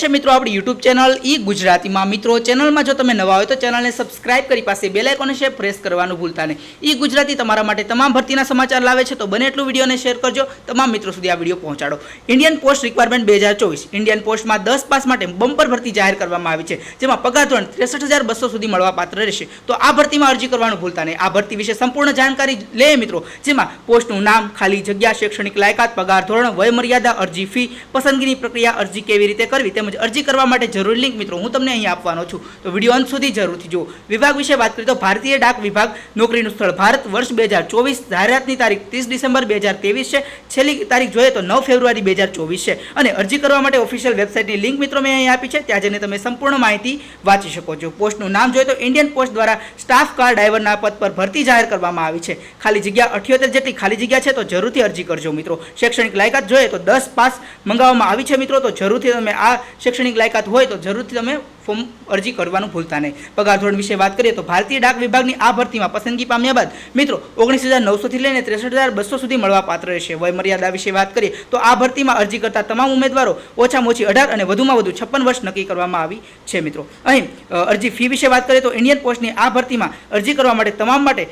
છે મિત્રો આપણી યુટ્યુબ ચેનલ ઈ ગુજરાતીમાં. મિત્રો, ચેનલમાં જો તમે નવા હોય તો ચેનલને સબસ્ક્રાઇબ કરી પાસે બેલ આઇકોન છે પ્રેસ કરવાનું ભૂલતા નહીં. ઈ ગુજરાતી તમારા માટે તમામ ભરતીના સમાચાર લાવે છે, તો બને એટલું વિડીયોને શેર કરજો. તમામ મિત્રો સુધી આ વીડિયો પહોંચાડો. ઇન્ડિયન પોસ્ટ રિક્વાયરમેન્ટ બે હજાર ચોવીસ. ઇન્ડિયન પોસ્ટમાં દસ પાસ માટે બમ્પર ભરતી જાહેર કરવામાં આવી છે, જેમાં પગાર ધોરણ ત્રેસઠ હજાર બસો સુધી મળવા પાત્ર રહેશે. તો આ ભરતીમાં અરજી કરવાનું ભૂલતા નહીં. આ ભરતી વિશે સંપૂર્ણ જાણકારી લે મિત્રો, જેમાં પોસ્ટનું નામ, ખાલી જગ્યા, શૈક્ષણિક લાયકાત, પગાર ધોરણ, વયમર્યાદા, અરજી ફી, પસંદગીની પ્રક્રિયા, અરજી કેવી રીતે કરવી તેમજ અરજી કરવા માટે જરૂરી લિંક મિત્રો હું તમને અહીં આપવાનો છું. તો વીડિયો અંત સુધી જરૂરથી જુઓ. વિભાગ વિશે વાત કરીએ તો ભારતીય ડાક વિભાગ નોકરીનું સ્થળ ભારત વર્ષ બે હજાર ચોવીસ, જાહેરાતની તારીખ ત્રીસ ડિસેમ્બર બે હજાર ત્રેવીસ છે. છેલ્લી તારીખ જોઈએ તો નવ ફેબ્રુઆરી બે હજાર ચોવીસ છે. અને અરજી કરવા માટે ઓફિશિયલ વેબસાઇટની લિંક મિત્રો મેં અહીં આપી છે. ત્યાં જઈને તમે સંપૂર્ણ માહિતી વાંચી શકો છો. પોસ્ટનું નામ જોઈએ તો ઇન્ડિયન પોસ્ટ દ્વારા સ્ટાફ કાર ડ્રાઈવરના પદ પર ભરતી જાહેર કરવામાં આવી છે. ખાલી જગ્યા અઠ્યોતેર જેટલી ખાલી જગ્યા છે તો જરૂરથી અરજી કરજો મિત્રો. શૈક્ષણિક લાયકાત જોઈએ તો દસ પાસ મંગાવવામાં આવી છે મિત્રો. તો જરૂરથી તમે આ શૈક્ષણિક લાયકાત હોય તો જરૂરથી તમે ફોર્મ અરજી કરવાનું ભૂલતા નહીં. પગાર ધોરણ વિશે વાત કરીએ તો ભારતીય ડાક વિભાગની આ ભરતીમાં પસંદગી પામ્યા બાદ મિત્રો ઓગણીસ હજાર નવસોથી લઈને ત્રેસઠ હજાર બસો સુધી મળવા પાત્ર રહેશે. વય મર્યાદા વિશે વાત કરીએ તો આ ભરતીમાં અરજી કરતા તમામ ઉમેદવારો ઓછામાં ઓછી અઢાર અને વધુમાં વધુ છપ્પન વર્ષ નક્કી કરવામાં આવી છે મિત્રો. અહીં અરજી ફી વિશે વાત કરીએ તો ઇન્ડિયન પોસ્ટની આ ભરતીમાં અરજી કરવા માટે તમામ માટે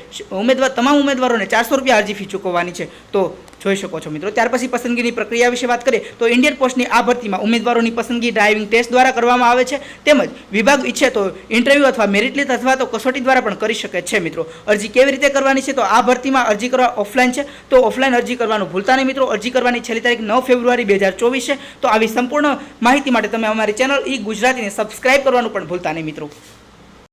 ઉમેદવાર, તમામ ઉમેદવારોને ચારસો રૂપિયા અરજી ફી ચૂકવવાની છે. તો જોઈ શકો છો મિત્રો. ત્યાર પછી પસંદગીની પ્રક્રિયા વિશે વાત કરીએ તો ઇન્ડિયન પોસ્ટની આ ભરતીમાં ઉમેદવારોની પસંદગી ડ્રાઇવિંગ ટેસ્ટ દ્વારા કરવામાં આવે છે. તેમજ વિભાગ ઈચ્છે તો ઇન્ટરવ્યૂ અથવા મેરિટ લિસ્ટ અથવા તો કસોટી દ્વારા પણ કરી શકે છે મિત્રો. અરજી કેવી રીતે કરવાની છે? તો આ ભરતીમાં અરજી કરવા ઓફલાઈન છે. તો ઓફલાઈન અરજી કરવાનું ભૂલતા નહીં મિત્રો. અરજી કરવાની છેલ્લી તારીખ નવ ફેબ્રુઆરી બે હજાર ચોવીસ છે. તો આવી સંપૂર્ણ માહિતી માટે તમે અમારી ચેનલ ઈ ગુજરાતીને સબસ્ક્રાઇબ કરવાનું પણ ભૂલતા નહીં મિત્રો.